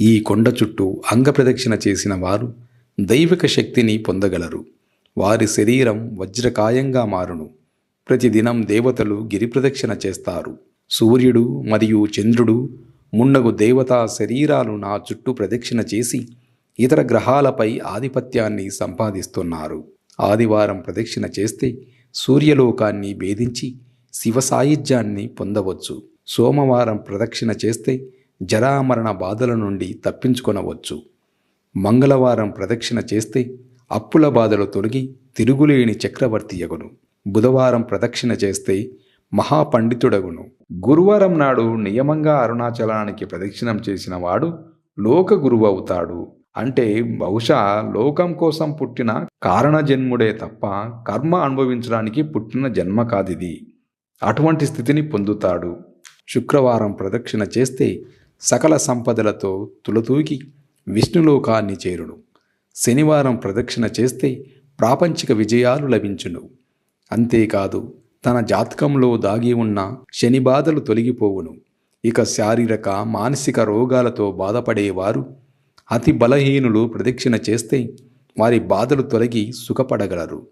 ఈ కొండ చుట్టూ అంగప్రదక్షిణ చేసిన వారు దైవిక శక్తిని పొందగలరు. వారి శరీరం వజ్రకాయంగా మారును. ప్రతిదినం దేవతలు గిరిప్రదక్షిణ చేస్తారు. సూర్యుడు మరియు చంద్రుడు మున్నగు దేవతా శరీరాలు నా చుట్టూ ప్రదక్షిణ చేసి ఇతర గ్రహాలపై ఆధిపత్యాన్ని సంపాదిస్తున్నారు. ఆదివారం ప్రదక్షిణ చేస్తే సూర్యలోకాన్ని భేదించి శివ సాయుధ్యాన్ని పొందవచ్చు. సోమవారం ప్రదక్షిణ చేస్తే జరామరణ బాధల నుండి తప్పించుకొనవచ్చు. మంగళవారం ప్రదక్షిణ చేస్తే అప్పుల బాధలు తొలగి తిరుగులేని చక్రవర్తి ఎగును. బుధవారం ప్రదక్షిణ చేస్తే మహాపండితుడగును. గురువారం నాడు నియమంగా అరుణాచలానికి ప్రదక్షిణం చేసిన వాడు లోక గురువు అవుతాడు. అంటే బహుశా లోకం కోసం పుట్టిన కారణజన్ముడే తప్ప కర్మ అనుభవించడానికి పుట్టిన జన్మ కాదిది. అటువంటి స్థితిని పొందుతాడు. శుక్రవారం ప్రదక్షిణ చేస్తే సకల సంపదలతో తులతూగి విష్ణులోకాన్ని చేరును. శనివారం ప్రదక్షిణ చేస్తే ప్రాపంచిక విజయాలు లభించును. అంతేకాదు తన జాతకంలో దాగి ఉన్న శని బాధలు తొలగిపోవును. ఇక శారీరక మానసిక రోగాలతో బాధపడేవారు అతి బలహీనులు ప్రదక్షిణ చేస్తే వారి బాధలు తొలగి సుఖపడగలరు.